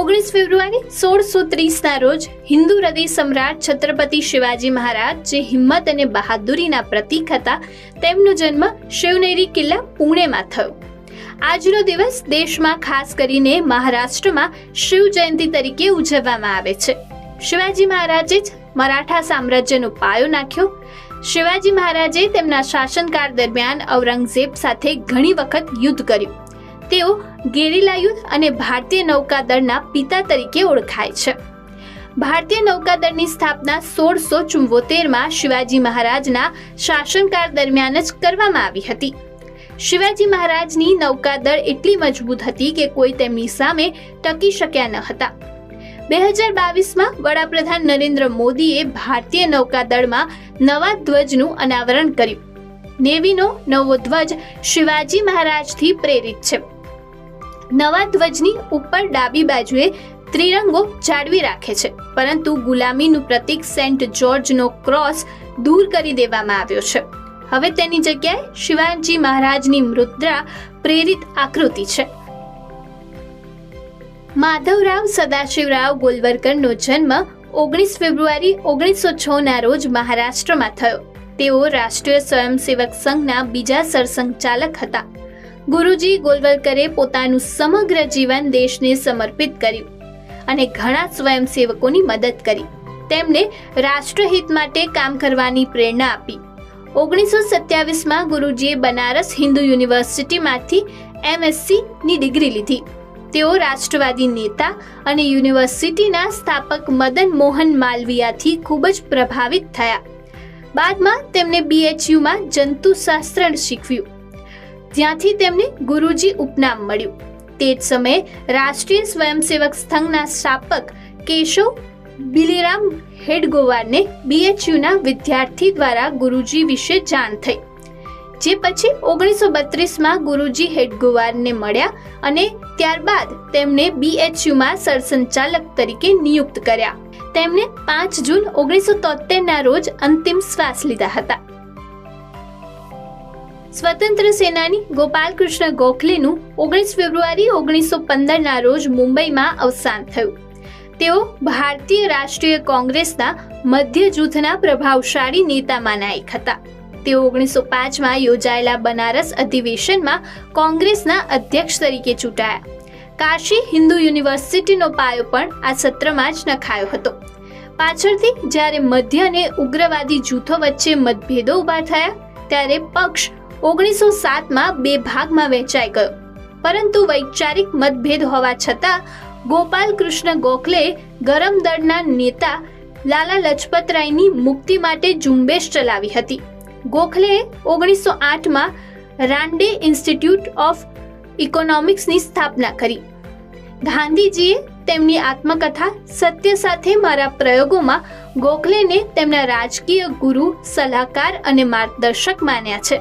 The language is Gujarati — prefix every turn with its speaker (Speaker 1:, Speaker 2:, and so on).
Speaker 1: ઓગણીસ ફેબ્રુઆરી સોળસો ત્રીસના રોજ હિન્દુ હૃદય સમ્રાટ છત્રપતિ શિવાજી મહારાજ જે હિંમત અને બહાદુરીના પ્રતીક હતા, તેમનો જન્મ શિવનેરી કિલ્લા પુણેમાં થયો. આજનો દિવસ દેશમાં ખાસ કરીને મહારાષ્ટ્રમાં શિવ જયંતિ તરીકે ઉજવવામાં આવે છે. શિવાજી મહારાજે જ મરાઠા સામ્રાજ્યનો પાયો નાખ્યો. શિવાજી મહારાજે તેમના શાસનકાળ દરમિયાન ઔરંગઝેબ સાથે ઘણી વખત યુદ્ધ કર્યું. તેઓ ગેરીલા યુદ્ધ અને ભારતીય નૌકાદળના પિતા તરીકે ઓળખાય છે. ભારતીય નૌકાદળની સ્થાપના સોળસો ચુંવોતેરમાં શિવાજી મહારાજના શાસનકાળ દરમિયાન જ કરવામાં આવી હતી. શિવાજી મહારાજની નૌકાદળ એટલી મજબૂત હતી કે કોઈ તેમની સામે ટકી શક્યા ન હતા. બે હજાર બાવીસમાં વડાપ્રધાન નરેન્દ્ર મોદીએ ભારતીય નૌકાદળમાં નવા ધ્વજનું અનાવરણ કર્યું. નેવીનો નવો ધ્વજ શિવાજી મહારાજથી પ્રેરિત છે. નવા ધ્વજની ઉપર ડાબી બાજુએ ત્રિરંગો જાળવી રાખે છે. પરંતુ ગુલામીનું પ્રતીક સેન્ટ જ્યોર્જનો ક્રોસ દૂર કરી દેવામાં આવ્યો છે. હવે તેની જગ્યાએ શિવાજી મહારાજની મુદ્રા પ્રેરિત આકૃતિ છે. માધવરાવ સદાશિવરાવ ગોલવરકરનો જન્મ ઓગણીસ ફેબ્રુઆરી ઓગણીસો છ ના રોજ મહારાષ્ટ્રમાં થયો. તેઓ રાષ્ટ્રીય સ્વયંસેવક સંઘના બીજા સરસંઘચાલક હતા. ગુરુજી ગોલવલકરે પોતાનું સમગ્ર જીવન દેશને સમર્પિત કર્યું અને ઘણા સ્વયંસેવકોની મદદ કરી. તેમણે રાષ્ટ્રહિત માટે કામ કરવાની પ્રેરણા આપી. ઓગણીસો સત્યાવીસમાં ગુરુજીએ બનારસ હિન્દુ યુનિવર્સિટીમાંથી એમએસસીની ડિગ્રી લીધી. તેઓ રાષ્ટ્રવાદી નેતા અને યુનિવર્સિટીના સ્થાપક મદન મોહન માલવિયાથી ખૂબ જ પ્રભાવિત થયા. બાદમાં તેમણે બીએચયુમાં જંતુશાસ્ત્ર શીખવ્યું. જ્યાંથી તેમને ગુરુજી ઉપનામ મળ્યું. તે જ સમયે રાષ્ટ્રીય સ્વયંસેવક સંઘના સ્થાપક કેશવ બિલીરામ હેડગોવારને બીએચયુના વિદ્યાર્થી દ્વારા ગુરુજી વિશે જાણ થઈ. જે પછી ઓગણીસો બત્રીસમાં ગુરુજી હેડગોવારને મળ્યા અને ત્યારબાદ તેમને બીએચયુમાં સરસંચાલક તરીકે નિયુક્ત કર્યા. તેમણે પાંચ જૂન ઓગણીસો તોતેરના રોજ અંતિમ શ્વાસ લીધા હતા. સ્વતંત્ર સેનાની ગોપાલકૃષ્ણ ગોખલેનું ઓગણીસ ફેબ્રુઆરી ઓગણીસો પંદરના રોજ મુંબઈમાં અવસાન થયું. તેઓ ભારતીય રાષ્ટ્રીય કોંગ્રેસના મધ્ય જૂથના પ્રભાવશાળી નેતામાંના એક હતા. તેઓ ઓગણીસો પાંચમાં યોજાયેલા બનારસ અધિવેશનમાં કોંગ્રેસના અધ્યક્ષ તરીકે ચૂંટાયા. કાશી હિન્દુ યુનિવર્સિટીનો પાયો પણ આ સત્રમાં જ નખાયો હતો. પાછળથી જ્યારે મધ્ય અને ઉગ્રવાદી જૂથો વચ્ચે મતભેદો ઊભા થયા, ત્યારે પક્ષ ઓગણીસો સાતમાં બે ભાગમાં વહેંચાઈ ગયો. પરંતુ વૈચારિક મતભેદ હોવા છતાં, ગોપાલ કૃષ્ણ ગોખલે ગરમ દળના નેતા લાલા લજપતરાયની મુક્તિ માટે ઝુંબેશ ચલાવી હતી. ગોખલે ઓગણીસો આઠમાં રાંડે ઇન્સ્ટિટ્યૂટ ઓફ ઇકોનોમિક્સની સ્થાપના કરી. ગાંધીજીએ તેમની આત્મકથા સત્ય સાથે મારા પ્રયોગોમાં ગોખલેને તેમના રાજકીય ગુરુ, સલાહકાર અને માર્ગદર્શક માન્યા છે.